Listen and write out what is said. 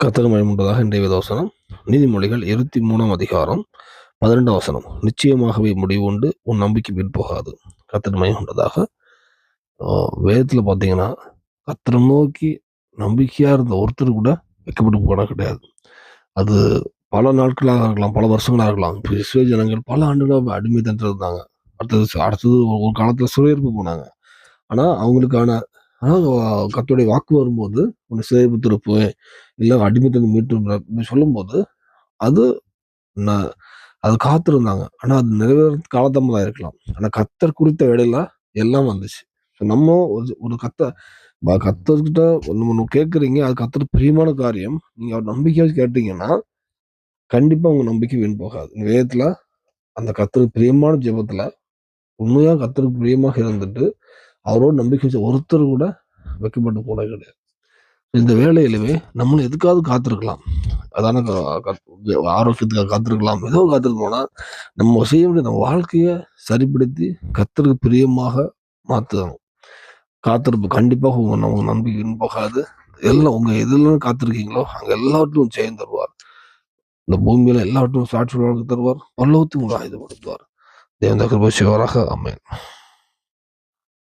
கர்த்தர் மயமுண்டதாக இன்றைய வேதவசனம் நீதிமொழிகள் இருபத்தி மூணாம் அதிகாரம் பதினெண்டாம் வசனம். நிச்சயமாகவே முடிவு உண்டு உன் நம்பிக்கை வீண் போகாது. கர்த்தர் மயமுண்டதாக வேதத்தில் பார்த்தீங்கன்னா கத்தரை நோக்கி நம்பிக்கையாக இருந்த ஒருத்தர் கூட வைக்கப்பட்டு போன கிடையாது. அது பல நாட்களாக இருக்கலாம் பல வருஷங்களாக இருக்கலாம். இப்போ இஸ்ரேல் ஜனங்கள் பல ஆண்டுகளாக அடிமை தந்துட்டு இருந்தாங்க. அடுத்தது அடுத்தது ஒரு காலத்தில் சிறையிருப்பு போனாங்க. ஆனால் அவங்களுக்கான ஆனால் கத்தோடைய வாக்கு வரும்போது உன்னை சிறையிருப்பு திருப்பு இல்லை அடிமைத்தந்து மீட்டு சொல்லும்போது அது நான் அது காத்திருந்தாங்க. ஆனால் அது நிறைவேற காலதாமதம் இருக்கலாம் ஆனால் கத்தர் குறித்த இடையில எல்லாம் வந்துச்சு. ஸோ நம்ம ஒரு ஒரு கத்த கத்தர்கிட்ட நம்ம ஒன்று கேட்குறீங்க அது கத்தர் பிரியமான காரியம். நீங்கள் அவர் நம்பிக்கையாக கேட்டீங்கன்னா கண்டிப்பாக உங்கள் நம்பிக்கை வீண் போகாது. வேதத்தில் அந்த கத்தருக்கு பிரியமான ஜெபத்தில் உண்மையாக கத்தருக்கு பிரியமாக இருந்துட்டு அவரோட நம்பிக்கை வச்சு ஒருத்தர் கூட வைக்கப்பட்டு கூட கிடையாது. இந்த வேலையிலுமே நம்மளும் எதுக்காவது காத்திருக்கலாம். அதான ஆரோக்கியத்துக்காக காத்திருக்கலாம். ஏதோ காத்திருக்கு நம்ம செய்ய வேண்டிய நம்ம வாழ்க்கையை சரிப்படுத்தி கத்தருக்கு பிரியமாக மாற்றணும் காத்திருப்பு கண்டிப்பாக உங்கள் நம்ம நம்பிக்கை போகாது. எல்லாம் உங்கள் எதுலாம் காத்திருக்கீங்களோ அங்கே எல்லாவற்றையும் ஜெயம் தருவார். இந்த பூமியில் எல்லாவற்றையும் சாட்சி வழங்க தருவார். பல்லவத்தையும் உங்களை ஆயுதப்படுத்துவார் தேவந்த கிருப சிவராக அமையன்